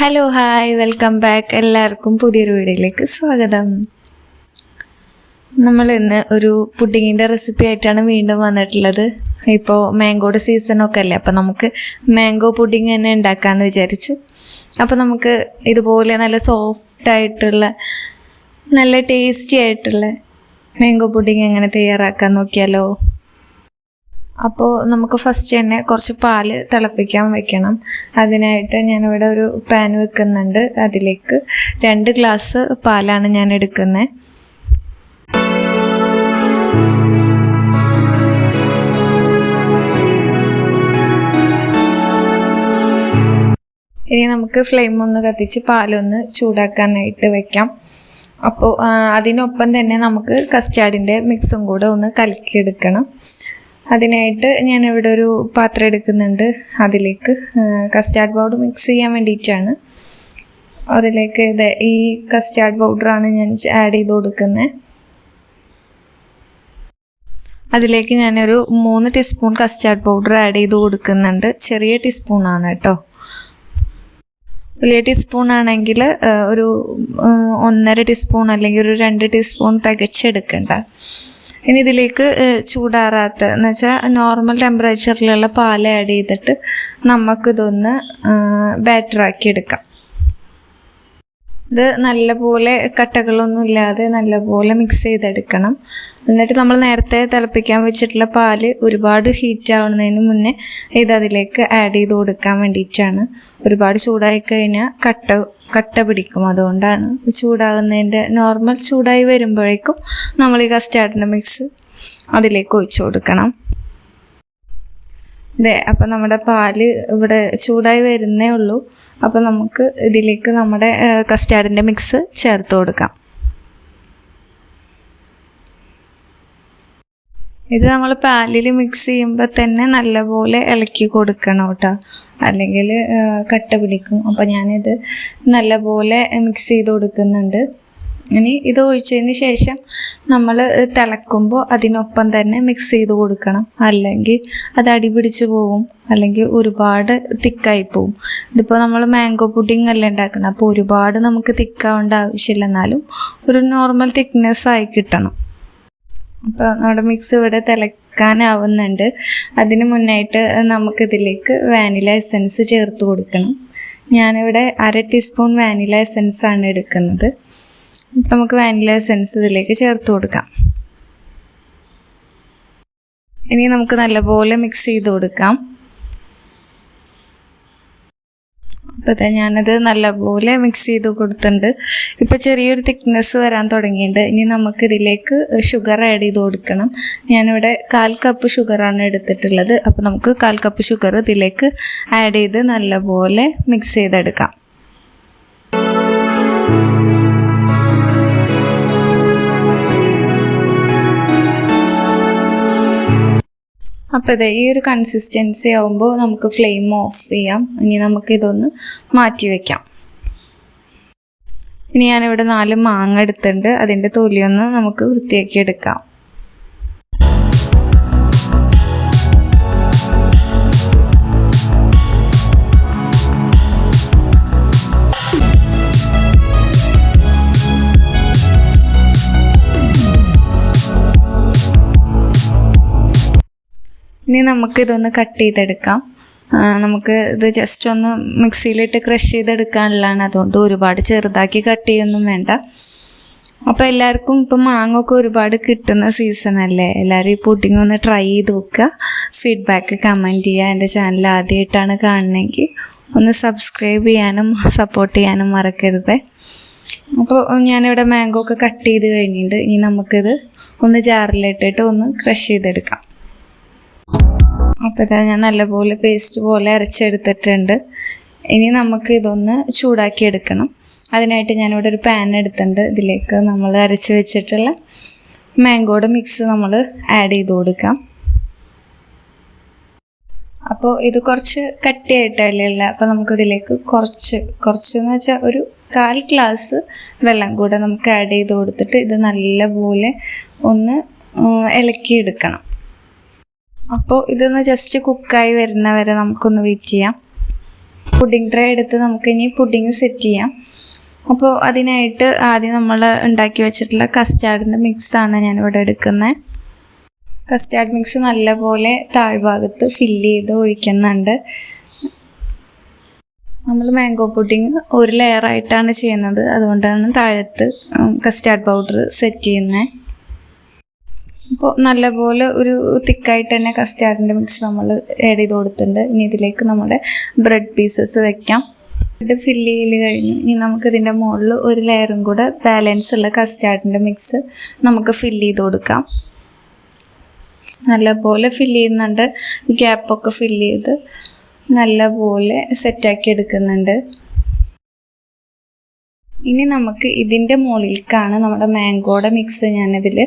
Hello hi welcome back എല്ലാവർക്കും പുതിയൊരു വീഡിയോയിലേക്ക് സ്വാഗതം. നമ്മൾ ഇന്ന് ഒരു പുഡിങ്ങിന്റെ റെസിപ്പി ആയിട്ടാണ് വീണ്ടും വന്നിട്ടുള്ളത്. ഇപ്പോൾ മാംഗോയുടെ സീസണൊക്കെ അല്ലേ? അപ്പോൾ നമുക്ക് മാംഗോ പുഡിങ് തന്നെ ഉണ്ടാക്കാമെന്ന് വിചാരിച്ചു. അപ്പോൾ നമുക്ക് ഇതുപോലെ നല്ല സോഫ്റ്റ് ആയിട്ടുള്ള നല്ല ടേസ്റ്റി ആയിട്ടുള്ള മാംഗോ പുഡിങ് എങ്ങനെ തയ്യാറാക്കാൻ നോക്കിയാലോ? അപ്പോൾ നമുക്ക് ഫസ്റ്റ് തന്നെ കുറച്ച് പാൽ തിളപ്പിക്കാൻ വെക്കണം. അതിനായിട്ട് ഞാനിവിടെ ഒരു പാൻ വെക്കുന്നുണ്ട്. അതിലേക്ക് രണ്ട് ഗ്ലാസ് പാലാണ് ഞാൻ എടുക്കുന്നത് ഇനി നമുക്ക് ഫ്ലെയിം ഒന്ന് കത്തിച്ച് പാലൊന്ന് ചൂടാക്കാനായിട്ട് വെക്കാം. അപ്പോൾ അതിനൊപ്പം തന്നെ നമുക്ക് കസ്റ്റാർഡിന്റെ മിക്സും കൂടെ ഒന്ന് കലക്കിയെടുക്കണം. അതിനായിട്ട് ഞാൻ ഇവിടെ ഒരു പാത്രം എടുക്കുന്നുണ്ട്. അതിലേക്ക് കസ്റ്റാർഡ് പൗഡർ മിക്സ് ചെയ്യാൻ വേണ്ടിയിട്ടാണ്. അതിലേക്ക് ഇത് ഈ കസ്റ്റാർഡ് പൗഡറാണ് ഞാൻ ആഡ് ചെയ്ത് കൊടുക്കുന്നത്. അതിലേക്ക് ഞാനൊരു മൂന്ന് ടീസ്പൂൺ കസ്റ്റാർഡ് പൗഡർ ആഡ് ചെയ്ത് കൊടുക്കുന്നുണ്ട്. ചെറിയ ടീസ്പൂണാണ് കേട്ടോ. വലിയ ടീസ്പൂൺ ആണെങ്കിൽ ഒരു ഒന്നര ടീസ്പൂൺ അല്ലെങ്കിൽ ഒരു രണ്ട് ടീസ്പൂൺ തികച്ചെടുക്കണ്ട. ഇനി ഇതിലേക്ക് ചൂടാറാത്ത എന്ന് വെച്ചാൽ നോർമൽ ടെമ്പറേച്ചറിലുള്ള പാൽ ആഡ് ചെയ്തിട്ട് നമുക്കിതൊന്ന് ബാറ്ററാക്കി എടുക്കാം ഇത് നല്ലപോലെ കട്ടകളൊന്നും ഇല്ലാതെ നല്ലപോലെ മിക്സ് ചെയ്തെടുക്കണം. എന്നിട്ട് നമ്മൾ നേരത്തെ തിളപ്പിക്കാൻ വെച്ചിട്ടുള്ള പാൽ ഒരുപാട് ഹീറ്റ് ആവുന്നതിന് മുന്നേ ഇത് അതിലേക്ക് ആഡ് ചെയ്ത് കൊടുക്കാൻ വേണ്ടിയിട്ടാണ്. ഒരുപാട് ചൂടായി കഴിഞ്ഞാൽ കട്ട കട്ട പിടിക്കും അതുകൊണ്ടാണ്. ചൂടാകുന്നതിന്റെ നോർമൽ ചൂടായി വരുമ്പോഴേക്കും നമ്മൾ ഈ കസ്റ്റാർഡിന്റെ മിക്സ് അതിലേക്ക് ഒഴിച്ചു കൊടുക്കണം. അതെ അപ്പം നമ്മുടെ പാൽ ഇവിടെ ചൂടായി വരുന്നേ ഉള്ളൂ. അപ്പോൾ നമുക്ക് ഇതിലേക്ക് നമ്മുടെ കസ്റ്റാർഡിന്റെ മിക്സ് ചേർത്ത് കൊടുക്കാം. ഇത് നമ്മൾ പാലിൽ മിക്സ് ചെയ്യുമ്പോൾ തന്നെ നല്ലപോലെ ഇളക്കി കൊടുക്കണം കേട്ടോ. അല്ലെങ്കിൽ കട്ട പിടിക്കും. അപ്പോൾ ഞാനിത് നല്ലപോലെ മിക്സ് ചെയ്ത് കൊടുക്കുന്നുണ്ട്. ഇനി ഇത് ഒഴിച്ചതിന് ശേഷം നമ്മൾ തിളക്കുമ്പോൾ അതിനൊപ്പം തന്നെ മിക്സ് ചെയ്ത് കൊടുക്കണം. അല്ലെങ്കിൽ അത് അടി പിടിച്ച് പോകും അല്ലെങ്കിൽ ഒരുപാട് തിക്കായി പോവും. ഇതിപ്പോൾ നമ്മൾ മാംഗോ പുഡിംഗ് അല്ല ഉണ്ടാക്കണം അപ്പോൾ ഒരുപാട് നമുക്ക് തിക്കാവേണ്ട ആവശ്യമില്ല. എന്നാലും ഒരു നോർമൽ തിക്നെസ് ആയി കിട്ടണം. അപ്പോൾ നമ്മുടെ മിക്സ് ഇവിടെ തിളക്കാനാവുന്നുണ്ട്. അതിന് മുന്നായിട്ട് നമുക്കിതിലേക്ക് വാനില എസൻസ് ചേർത്ത് കൊടുക്കണം. ഞാനിവിടെ അര ടീസ്പൂൺ വാനില എസൻസ് ആണ് എടുക്കുന്നത്. നമുക്ക് വാനില എസെൻസ് ഇതിലേക്ക് ചേർത്ത് കൊടുക്കാം. ഇനി നമുക്ക് നല്ലപോലെ മിക്സ് ചെയ്ത് കൊടുക്കാം. അപ്പോൾ ഞാനത് നല്ലപോലെ മിക്സ് ചെയ്ത് കൊടുത്തിട്ടുണ്ട്. ഇപ്പോൾ ചെറിയൊരു തിക്നെസ് വരാൻ തുടങ്ങിയിട്ടുണ്ട്. ഇനി നമുക്ക് ഇതിലേക്ക് ഷുഗർ ആഡ് ചെയ്ത് കൊടുക്കണം. ഞാനിവിടെ കാൽ കപ്പ് ഷുഗറാണ് എടുത്തിട്ടുള്ളത്. അപ്പോൾ നമുക്ക് കാൽ കപ്പ് ഷുഗർ ഇതിലേക്ക് ആഡ് ചെയ്ത് നല്ലപോലെ മിക്സ് ചെയ്തെടുക്കാം. അപ്പോൾ ഇതേ ഈ ഒരു കൺസിസ്റ്റൻസി ആവുമ്പോൾ നമുക്ക് ഫ്ലെയിം ഓഫ് ചെയ്യാം. ഇനി നമുക്ക് ഇതൊന്ന് മാറ്റി വയ്ക്കാം ഇനി ഞാനിവിടെ നാല് മാങ്ങ എടുത്തിട്ടുണ്ട്. അതിന്റെ തൊലിയൊന്ന് നമുക്ക് വൃത്തിയാക്കി എടുക്കാം. ഇനി നമുക്ക് ഇതൊന്ന് കട്ട് ചെയ്തെടുക്കാം. നമുക്ക് ഇത് ജസ്റ്റ് ഒന്ന് മിക്സിയിലിട്ട് ക്രഷ് ചെയ്തെടുക്കാനുള്ളതാണ്. അതുകൊണ്ട് ഒരുപാട് ചെറുതാക്കി കട്ട് ചെയ്യൊന്നും വേണ്ട. അപ്പോൾ എല്ലാവർക്കും ഇപ്പം മാങ്ങൊക്കെ ഒരുപാട് കിട്ടുന്ന സീസൺ അല്ലേ? എല്ലാവരും ഈ പുഡിംഗ് ഒന്ന് ട്രൈ ചെയ്ത് നോക്കുക. ഫീഡ്ബാക്ക് കമന്റ് ചെയ്യുക. എന്റെ ചാനൽ ആദ്യമായിട്ടാണ് കാണണമെങ്കിൽ ഒന്ന് സബ്സ്ക്രൈബ് ചെയ്യാനും സപ്പോർട്ട് ചെയ്യാനും മറക്കരുത്. അപ്പോൾ ഞാനിവിടെ മാംഗോ ഒക്കെ കട്ട് ചെയ്ത് കഴിഞ്ഞിട്ട് ഇനി നമുക്കിത് ഒന്ന് ജാറിലിട്ടിട്ട് ഒന്ന് ക്രഷ് ചെയ്തെടുക്കാം. അപ്പോൾ ഇതാ ഞാൻ നല്ലപോലെ പേസ്റ്റ് പോലെ അരച്ചെടുത്തിട്ടുണ്ട്. ഇനി നമുക്ക് ഇതൊന്ന് ചൂടാക്കി എടുക്കണം അതിനായിട്ട് ഞാനിവിടെ ഒരു പാൻ എടുത്തിട്ടുണ്ട്. ഇതിലേക്ക് നമ്മൾ അരച്ച് വെച്ചിട്ടുള്ള മാംഗോയുടെ മിക്സ് നമ്മൾ ആഡ് ചെയ്ത് കൊടുക്കാം. അപ്പോൾ ഇത് കുറച്ച് കട്ടിയായിട്ടല്ലേ ഉള്ളത് അപ്പോൾ നമുക്കിതിലേക്ക് കുറച്ച് കുറച്ചെന്ന് വെച്ചാൽ ഒരു കാൽ ഗ്ലാസ് വെള്ളം കൂടെ നമുക്ക് ആഡ് ചെയ്ത് കൊടുത്തിട്ട് ഇത് നല്ലപോലെ ഒന്ന് ഇളക്കിയെടുക്കണം. അപ്പോൾ ഇതൊന്ന് ജസ്റ്റ് കുക്കായി വരുന്നവരെ നമുക്കൊന്ന് വെയിറ്റ് ചെയ്യാം. പുഡിംഗ് ട്രേ എടുത്ത് നമുക്കിനി പുഡിംഗ് സെറ്റ് ചെയ്യാം. അപ്പോൾ അതിനായിട്ട് ആദ്യം നമ്മൾ ഉണ്ടാക്കി വെച്ചിട്ടുള്ള കസ്റ്റാർഡിന്റെ മിക്സാണ് ഞാനിവിടെ എടുക്കുന്നത് കസ്റ്റാർഡ് മിക്സ് നല്ലപോലെ താഴ്ഭാഗത്ത് ഫില്ല് ചെയ്ത് ഒഴിക്കുന്നുണ്ട്. നമ്മൾ മാംഗോ പുഡിങ് ഒരു ലെയറായിട്ടാണ് ചെയ്യുന്നത്. അതുകൊണ്ടാണ് താഴത്ത് കസ്റ്റാർഡ് പൗഡർ സെറ്റ് ചെയ്യുന്നത് അപ്പോൾ നല്ലപോലെ ഒരു തിക്കായിട്ട് തന്നെ കസ്റ്റാർഡിന്റെ മിക്സ് നമ്മൾ ആഡ് ചെയ്ത് കൊടുത്തിട്ടുണ്ട്. ഇനി ഇതിലേക്ക് നമ്മുടെ ബ്രെഡ് പീസസ് വെക്കാം. ബ്രെഡ് ഫില്ല് ചെയ്ത് കഴിഞ്ഞു. ഇനി നമുക്ക് ഇതിന്റെ മുകളിൽ ഒരു ലെയറും കൂടെ ബാലൻസ് ഉള്ള കസ്റ്റാർഡിന്റെ മിക്സ് നമുക്ക് ഫില്ല് ചെയ്ത് കൊടുക്കാം. നല്ലപോലെ ഫില്ല് ചെയ്യുന്നുണ്ട്. ഗ്യാപ്പൊക്കെ ഫില്ല് ചെയ്ത് നല്ലപോലെ സെറ്റാക്കി എടുക്കുന്നുണ്ട്. ഇനി നമുക്ക് ഇതിന്റെ മുകളിലേക്കാണ് നമ്മുടെ മാംഗോയുടെ മിക്സ് ഞാനിതിൽ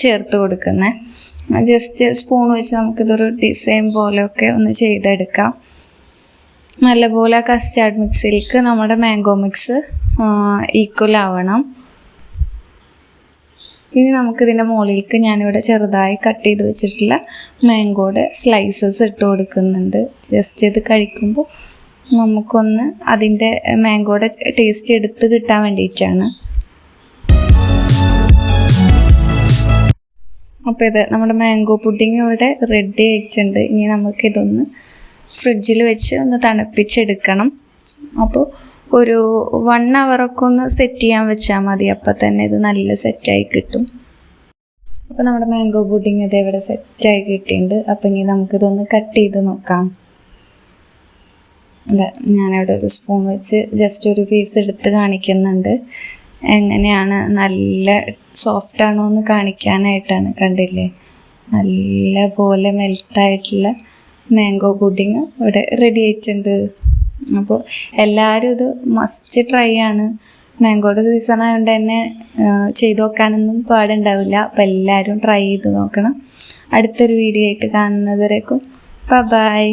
ചേർത്ത് കൊടുക്കുന്നത് ജസ്റ്റ് സ്പൂൺ വെച്ച് നമുക്കിതൊരു ഡിസൈൻ പോലെയൊക്കെ ഒന്ന് ചെയ്തെടുക്കാം. നല്ലപോലെ കസ്റ്റാർഡ് മിക്സിലേക്ക് നമ്മുടെ മാംഗോ മിക്സ് ഈക്വൽ ആവണം. ഇനി നമുക്കിതിന്റെ മുകളിലേക്ക് ഞാനിവിടെ ചെറുതായി കട്ട് ചെയ്ത് വെച്ചിട്ടുള്ള മാംഗോയുടെ സ്ലൈസസ് ഇട്ട് കൊടുക്കുന്നുണ്ട്. ജസ്റ്റ് ഇത് കഴിക്കുമ്പോൾ നമുക്കൊന്ന് അതിന്റെ മാംഗോയുടെ ടേസ്റ്റ് എടുത്ത് കിട്ടാൻ വേണ്ടിയിട്ടാണ്. അപ്പോൾ ഇത് നമ്മുടെ മാംഗോ പുഡിങ് ഇവിടെ റെഡി ആയിട്ടുണ്ട്. ഇനി നമുക്കിതൊന്ന് ഫ്രിഡ്ജിൽ വെച്ച് ഒന്ന് തണുപ്പിച്ചെടുക്കണം. അപ്പോൾ ഒരു വൺ അവറൊക്കെ ഒന്ന് സെറ്റ് ചെയ്യാൻ വെച്ചാൽ മതി. അപ്പോൾ തന്നെ ഇത് നല്ല സെറ്റായി കിട്ടും. അപ്പോൾ നമ്മുടെ മാംഗോ പുഡിങ് ഇത് ഇവിടെ സെറ്റായി കിട്ടിയിട്ടുണ്ട്. അപ്പോൾ ഇനി നമുക്കിതൊന്ന് കട്ട് ചെയ്ത് നോക്കാം. ഞാനിവിടെ ഒരു സ്പൂൺ വെച്ച് ജസ്റ്റ് ഒരു പീസ് എടുത്ത് കാണിക്കുന്നുണ്ട്. എങ്ങനെയാണ് നല്ല സോഫ്റ്റ് ആണോ എന്ന് കാണിക്കാനായിട്ടാണ് കണ്ടില്ലേ? നല്ല പോലെ മെൽട്ടായിട്ടുള്ള മാംഗോ പുഡിങ് ഇവിടെ റെഡി ആയിട്ടുണ്ട്. അപ്പോൾ എല്ലാവരും ഇത് മസ്റ്റ് ട്രൈ ആണ്. മാംഗോയുടെ സീസൺ ആയതുകൊണ്ട് തന്നെ ചെയ്തു നോക്കാനൊന്നും പാടുണ്ടാവില്ല. അപ്പോൾ എല്ലാവരും ട്രൈ ചെയ്ത് നോക്കണം. അടുത്തൊരു വീഡിയോ ആയിട്ട് കാണുന്നത് വരേക്കും ബൈ